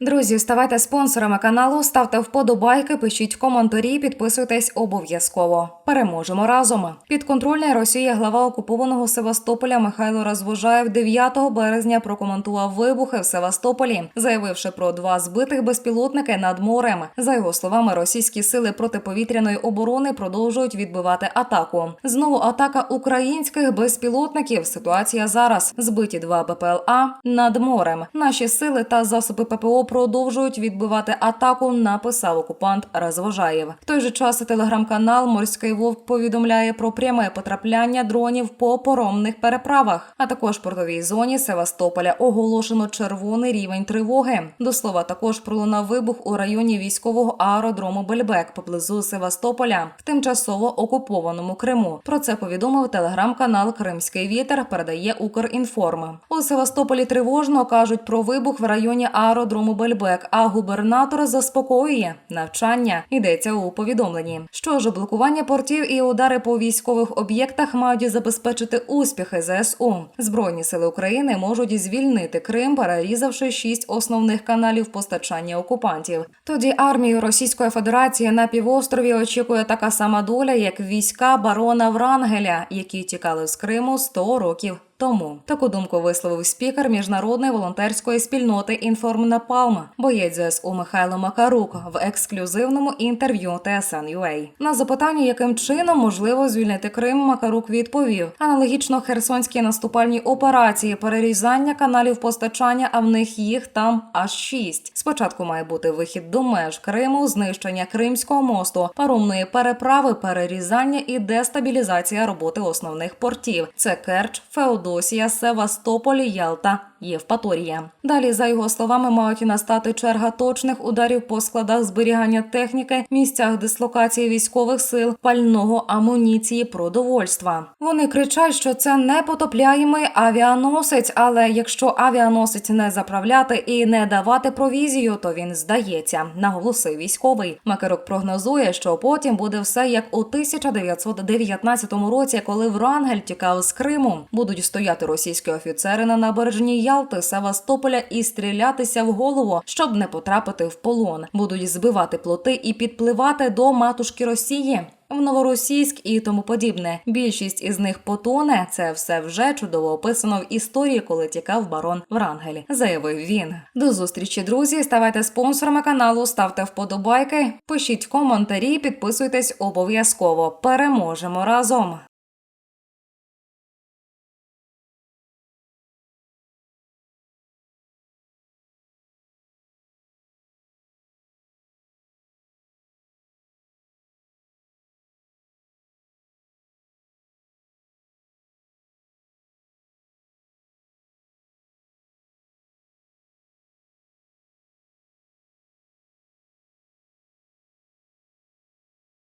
Друзі, ставайте спонсорами каналу, ставте вподобайки, пишіть коментарі, підписуйтесь обов'язково. Переможемо разом. Підконтрольний Росії глава окупованого Севастополя Михайло Розвожаєв 9 березня прокоментував вибухи в Севастополі, заявивши про два збитих безпілотники над морем. За його словами, російські сили протиповітряної оборони продовжують відбивати атаку. Знову атака українських безпілотників. Ситуація зараз збиті два БПЛА над морем. Наші сили та засоби ППО продовжують відбивати атаку. Написав окупант Розвожаєв. В той же час телеграм-канал Морський Вовк повідомляє про пряме потрапляння дронів по поромних переправах. А також портовій зоні Севастополя оголошено червоний рівень тривоги. До слова, також пролунав вибух у районі військового аеродрому Бельбек поблизу Севастополя в тимчасово окупованому Криму. Про це повідомив телеграм-канал Кримський вітер. Передає Укрінформ. У Севастополі тривожно кажуть про вибух в районі аеродрому Бельбек. А губернатор заспокоює навчання. Йдеться у повідомленні. Що ж, блокування портів і удари по військових об'єктах мають забезпечити успіхи ЗСУ. Збройні сили України можуть звільнити Крим, перерізавши шість основних каналів постачання окупантів. Тоді армію Російської Федерації на півострові очікує така сама доля, як війська барона Врангеля, які тікали з Криму 100 років. Тому таку думку висловив спікер міжнародної волонтерської спільноти «Інформнапалм» боєць ЗСУ Михайло Макарук в ексклюзивному інтерв'ю TSN.ua. На запитання, яким чином можливо звільнити Крим, Макарук відповів: аналогічно херсонській наступальній операції перерізання каналів постачання, а в них їх там аж шість. Спочатку має бути вихід до меж Криму, знищення Кримського мосту, паромної переправи, перерізання і дестабілізація роботи основних портів. Це Керч, Феодосія, Севастополь, Ялта. Євпаторія. Далі, за його словами, мають настати черга точних ударів по складах зберігання техніки, місцях дислокації військових сил, пального амуніції, продовольства. Вони кричать, що це непотопляємий авіаносець, але якщо авіаносець не заправляти і не давати провізію, то він здається, наголосив військовий. Макарок прогнозує, що потім буде все як у 1919 році, коли Врангель тікав з Криму. Будуть стояти російські офіцери на набережній Ялти, Севастополя і стрілятися в голову, щоб не потрапити в полон. Будуть збивати плоти і підпливати до матушки Росії. В Новоросійськ і тому подібне. Більшість із них потоне. Це все вже чудово описано в історії, коли тікав барон Врангель, заявив він. До зустрічі, друзі. Ставайте спонсорами каналу, ставте вподобайки, пишіть коментарі, підписуйтесь обов'язково. Переможемо разом.